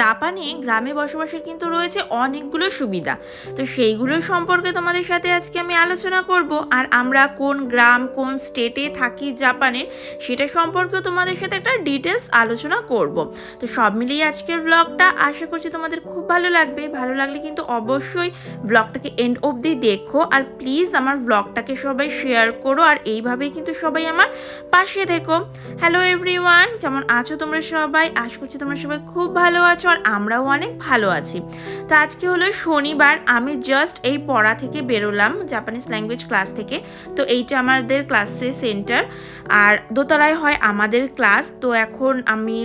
জাপানে গ্রামে বসবাসের কিন্তু রয়েছে অনেকগুলো সুবিধা। তো সেইগুলো সম্পর্কে তোমাদের সাথে আজকে আমি আলোচনা করব আর আমরা কোন গ্রাম, কোন স্টেটে থাকি জাপানের সেটা সম্পর্কেও তোমাদের সাথে একটা ডিটেলস আলোচনা করব। তো সব মিলিয়ে আজকের ব্লগটা আশা করছি তোমাদের খুব ভালো লাগবে। ভালো লাগলে কিন্তু অবশ্যই ব্লগটাকে এন্ড অবধি দেখো আর প্লিজ আমার ব্লগটাকে সবাই শেয়ার করো আর এইভাবেই কিন্তু সবাই আমার পাশে থেকো। হ্যালো এভরিওয়ান কেমন আছো তোমরা সবাই? আশা করছি তোমরা সবাই খুব ভালো আছো। আর আমরাও অনেক ভালো আছি। তো আজকে হলো শনিবার, আমি জাস্ট এই পড়া থেকে বেরোলাম জাপানিজ ল্যাঙ্গুয়েজ ক্লাস থেকে। তো এইটা আমাদের ক্লাসের সেন্টার আর দোতলায় হয় আমাদের ক্লাস তো এখন আমি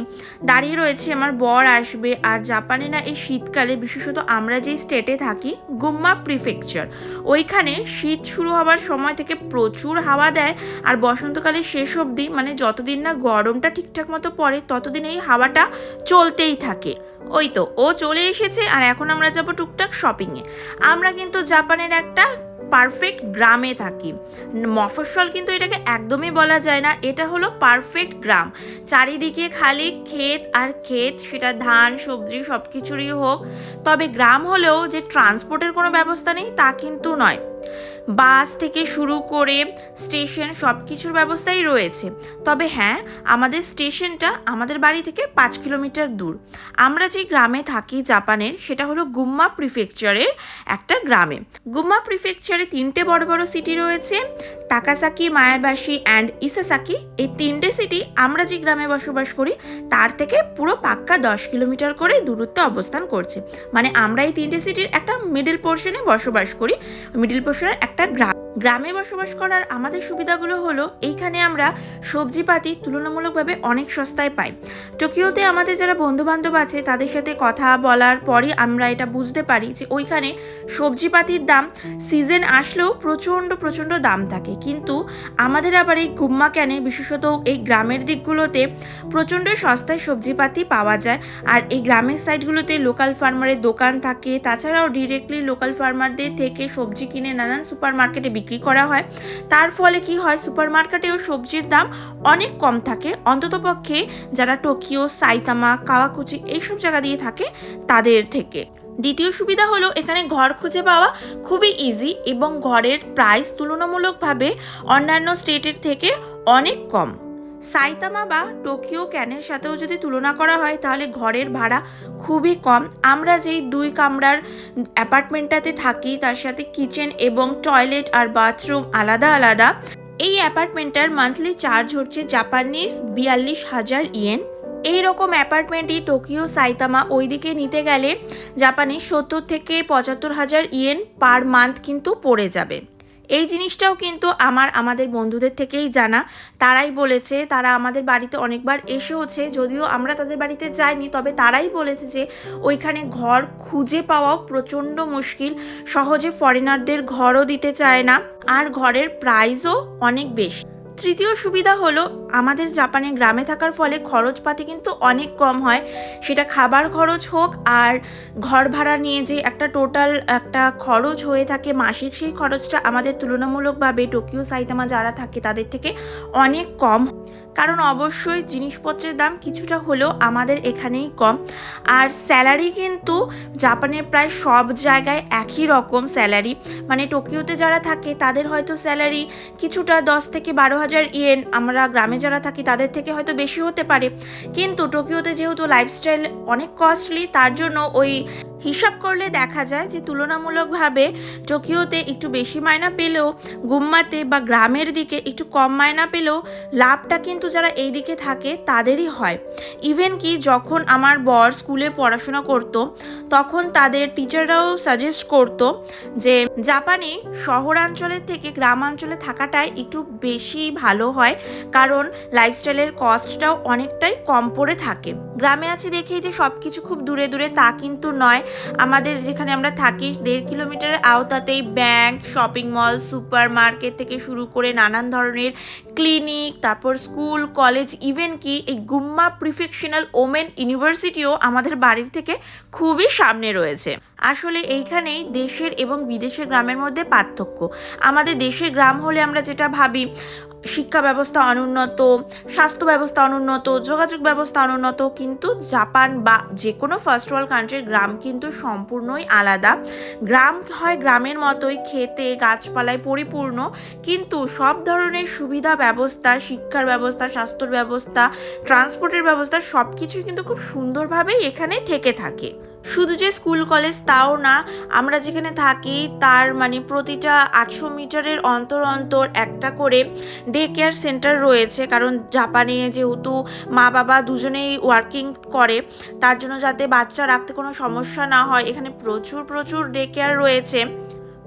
দাঁড়িয়ে রয়েছি, আমার বর আসবে। আর জাপানে না এই শীতকালে, বিশেষত আমরা যেই স্টেটে থাকি গুম্মা প্রিফেকচার ওইখানে শীত শুরু হওয়ার সময় থেকে প্রচুর হাওয়া দেয়। আর বসন্তকালে শেষ অবধি মানে যতদিন না গরমটা ঠিকঠাক মতো পড়ে, ততদিন এই হাওয়াটা চলতেই থাকে। ওই তো ও চলে এসেছে আর এখন আমরা যাব টুকটাক শপিংয়ে আমরা কিন্তু জাপানের একটা পারফেক্ট গ্রামে থাকি। মফস্বল কিন্তু এটাকে একদমই বলা যায় না, এটা হলো পারফেক্ট গ্রাম। চারিদিকে খালি ক্ষেত আর ক্ষেত, সেটা ধান, সবজি সব কিছুরই হোক। তবে গ্রাম হলেও যে ট্রান্সপোর্টের কোনো ব্যবস্থা নেই তা কিন্তু নয়। বাস থেকে শুরু করে স্টেশন সব কিছুর ব্যবস্থাই রয়েছে। তবে হ্যাঁ আমাদের স্টেশনটা আমাদের বাড়ি থেকে পাঁচ কিলোমিটার দূর। আমরা যে গ্রামে থাকি জাপানের, সেটা হলো গুম্মা প্রিফেকচারের একটা গ্রামে। গুম্মা প্রিফেকচারে তিনটে বড় বড় সিটি রয়েছে তাকাসাকি মায়াবাসী অ্যান্ড ইসাসাকি এই তিনটে সিটি আমরা যে গ্রামে বসবাস করি, তার থেকে পুরো পাক্কা দশ কিলোমিটার করে দূরত্বে অবস্থান করছে। মানে আমরা এই তিনটে সিটির একটা মিডল পোর্শনে বসবাস করি। মিডল পোর্শনের একটা গ্রাম গ্রামে বসবাস করার আমাদের সুবিধাগুলো হলো, এইখানে আমরা সবজিপাতি তুলনামূলকভাবে অনেক সস্তায় পাই। টোকিওতে আমাদের যারা বন্ধু বান্ধব আছে, তাদের সাথে কথা বলার পরই আমরা এটা বুঝতে পারি যে ওইখানে সবজিপাতির দাম সিজন আসলেও প্রচণ্ড প্রচণ্ড দাম থাকে। কিন্তু আমাদের আবার এই গুম্মা ক্যানে বিশেষত এই গ্রামের দিকগুলোতে প্রচণ্ড সস্তায় সবজিপাতি পাওয়া যায়। আর এই গ্রামের সাইডগুলোতে লোকাল ফার্মারের দোকান থাকে, তাছাড়াও ডিরেক্টলি লোকাল ফার্মারদের থেকে সবজি কিনে নানান সুপার মার্কেটে বিক্রি করা হয়। তার ফলে কি হয় সুপার মার্কেটেও সবজির দাম অনেক কম থাকে। অন্ততপক্ষে যারা টোকিও, সাইতামা, কাওয়াকুচি এইসব জায়গা দিয়ে থাকে, তাদের থেকে। দ্বিতীয় সুবিধা হলো, এখানে ঘর খুঁজে পাওয়া খুবই ইজি এবং ঘরের প্রাইস তুলনামূলকভাবে অন্যান্য স্টেটের থেকে অনেক কম। সাইতামা বা টোকিও ক্যানের সাথেও যদি তুলনা করা হয়, তাহলে ঘরের ভাড়া খুবই কম। আমরা যেই দুই কামরার অ্যাপার্টমেন্টটাতে থাকি, তার সাথে কিচেন এবং টয়লেট আর বাথরুম আলাদা আলাদা। এই অ্যাপার্টমেন্টটার মান্থলি চার্জ হচ্ছে জাপানিজ বিয়াল্লিশ হাজার ইয়েন। এই রকম অ্যাপার্টমেন্টই টোকিও সাইতামা ওইদিকে নিতে গেলে জাপানে সত্তর থেকে পঁচাত্তর হাজার ইয়েন পার মান্থ কিন্তু পড়ে যাবে। এই জিনিসটাও কিন্তু আমার, আমাদের বন্ধুদের থেকেই জানা। তারাই বলেছে, তারা আমাদের বাড়িতে অনেকবার এসেওছে, যদিও আমরা তাদের বাড়িতে যাইনি, তবে তারাই বলেছে যে ওইখানে ঘর খুঁজে পাওয়াও প্রচণ্ড মুশকিল। সহজে ফরেনারদের ঘরও দিতে চায় না, আর ঘরের প্রাইসও অনেক বেশি। তৃতীয় সুবিধা হলো, আমাদের জাপানে গ্রামে থাকার ফলে খরচপাতি কিন্তু অনেক কম হয়। সেটা খাবার খরচ হোক আর ঘর ভাড়া নিয়ে যে একটা টোটাল একটা খরচ হয়ে থাকে মাসিক, সেই খরচটা আমাদের তুলনামূলকভাবে টোকিও সাইতামা যারা থাকে তাদের থেকে অনেক কম। কারণ অবশ্যই জিনিসপত্রের দাম কিছুটা হলেও আমাদের এখানেই কম। আর স্যালারি কিন্তু জাপানের প্রায় সব জায়গায় একই রকম স্যালারি। মানে টোকিওতে যারা থাকে, তাদের হয়তো স্যালারি কিছুটা দশ থেকে বারো হাজার ইয়েন। আমরা গ্রামে যারা থাকি, তাদের থেকে হয়তো বেশি হতে পারে। কিন্তু টোকিওতে যেহেতু লাইফস্টাইল অনেক কস্টলি তার জন্য ওই হিসাব করলে দেখা যায় যে তুলনামূলকভাবে টোকিওতে একটু বেশি মায়না পেলেও, গুম্মাতে বা গ্রামের দিকে একটু কম মায়না পেলেও লাভটা কিন্তু যারা এই দিকে থাকে তাদেরই হয়। ইভেন কি যখন আমার বর স্কুলে পড়াশোনা করতো, তখন তাদের টিচাররাও সাজেস্ট করতো যে জাপানে শহরাঞ্চলের থেকে গ্রামাঞ্চলে থাকাটাই একটু বেশি ভালো হয়, কারণ লাইফস্টাইলের কস্টটাও অনেকটাই কম পড়ে থাকে। গ্রামে আছে দেখেই যে সব কিছু খুব দূরে দূরে তা কিন্তু নয়। আমাদের যেখানে আমরা থাকি, দেড় কিলোমিটারের আওতাতেই bank shopping mall super market থেকে শুরু করে নানান ধরনের ক্লিনিক তারপর স্কুল কলেজ ইভেন কি এই গুম্মা প্রিফেকশনাল ওমেন ইউনিভার্সিটিও আমাদের বাড়ির থেকে খুবই সামনে রয়েছে। আসলে এইখানেই দেশের এবং বিদেশের গ্রামের মধ্যে পার্থক্য। আমাদের দেশের গ্রাম হলে আমরা যেটা ভাবি শিক্ষা ব্যবস্থা অনুন্নত, স্বাস্থ্য ব্যবস্থা অনুন্নত, যোগাযোগ ব্যবস্থা অনুন্নত, কিন্তু জাপান বা যে কোনো ফার্স্ট ওয়ার্ল্ড কান্ট্রির গ্রাম কিন্তু সম্পূর্ণই আলাদা। গ্রাম হয় গ্রামের মতোই, খেতে, গাছপালায় পরিপূর্ণ, কিন্তু সব ধরনের সুবিধা ব্যবস্থা, শিক্ষার ব্যবস্থা, স্বাস্থ্যর ব্যবস্থা ট্রান্সপোর্টের ব্যবস্থা সব কিছুই কিন্তু খুব সুন্দরভাবেই এখানে থেকে থাকে। শুধু যে স্কুল, কলেজ তাও না, আমরা যেখানে থাকি তার মানে প্রতিটা আটশো মিটারের অন্তর অন্তর একটা করে ডে কেয়ার সেন্টার রয়েছে। কারণ জাপানে যেহেতু মা বাবা দুজনেই ওয়ার্কিং করে, তার জন্য যাতে বাচ্চা রাখতে কোনো সমস্যা না হয়, এখানে প্রচুর প্রচুর ডে কেয়ার রয়েছে।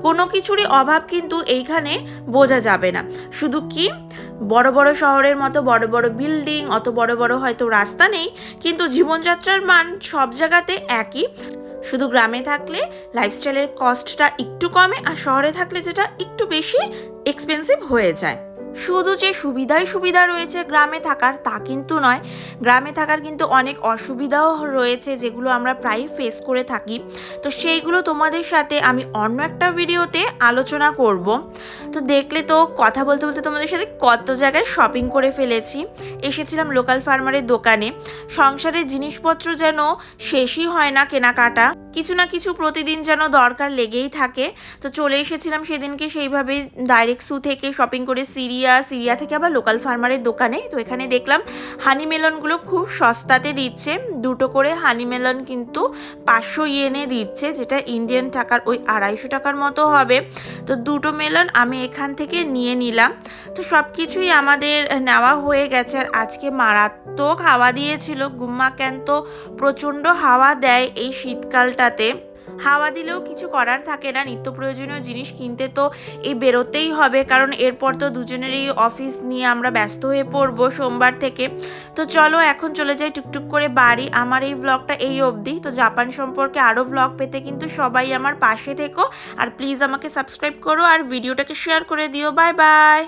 কোনো কিছুরই অভাব কিন্তু এইখানে বোঝা যাবে না। শুধু কি? বড় বড় শহরের মতো বড় বড় বিল্ডিং, অত বড় বড় হয়তো রাস্তা নেই, কিন্তু জীবনযাত্রার মান সব জায়গাতে একই। শুধু গ্রামে থাকলে লাইফস্টাইলের কস্টটা একটু কমে আর শহরে থাকলে যেটা একটু বেশি এক্সপেন্সিভ হয়ে যায়। শুধু যে সুবিধাই সুবিধা রয়েছে গ্রামে থাকার তা কিন্তু নয়। গ্রামে থাকার কিন্তু অনেক অসুবিধাও রয়েছে যেগুলো আমরা প্রায়ই ফেস করে থাকি। তো সেইগুলো তোমাদের সাথে আমি অন্য একটা ভিডিওতে আলোচনা করব। তো দেখলে তো কথা বলতে বলতে তোমাদের সাথে কত জায়গায় শপিং করে ফেলেছি। এসেছিলাম লোকাল ফার্মারের দোকানে। সংসারের জিনিসপত্র যেন শেষই হয় না কেনাকাটা। কিছু না কিছু প্রতিদিন যেন দরকার লেগেই থাকে। তো চলে এসেছিলাম সেদিনকে সেইভাবে ডাইরেক্ট সু থেকে শপিং করে সিরিয়া সিরিয়া থেকে আবার লোকাল ফার্মারের দোকানে। তো এখানে দেখলাম হানি মেলনগুলো খুব সস্তাতে দিচ্ছে। দুটো করে হানি মেলন কিন্তু পাঁচশো ইয়েনে দিচ্ছে, যেটা ইন্ডিয়ান টাকার ওই আড়াইশো টাকার মতো হবে। তো দুটো মেলন আমি এখান থেকে নিয়ে নিলাম। তো সব কিছুই আমাদের নেওয়া হয়ে গেছে। আর আজকে মারাত্মক হাওয়া দিয়েছিল। গুম্মা কেন তো প্রচণ্ড হাওয়া দেয় এই শীতকালটাতে। হাওয়া দিলেও কিছু করার থাকে না। নিত্য প্রয়োজনীয় জিনিস কিনতে তো এই বেরোতেই হবে, কারণ এরপর তো দুজনেরই অফিস নিয়ে আমরা ব্যস্ত হয়ে পড়ব সোমবার থেকে। তো চলো এখন চলে যাই টুকটুক করে বাড়ি। আমার এই ব্লগটা এই অবধি। তো জাপান সম্পর্কে আরও ব্লগ পেতে কিন্তু সবাই আমার পাশে থেকো। আর প্লিজ আমাকে সাবস্ক্রাইব করো আর ভিডিওটাকে শেয়ার করে দিও। Bye bye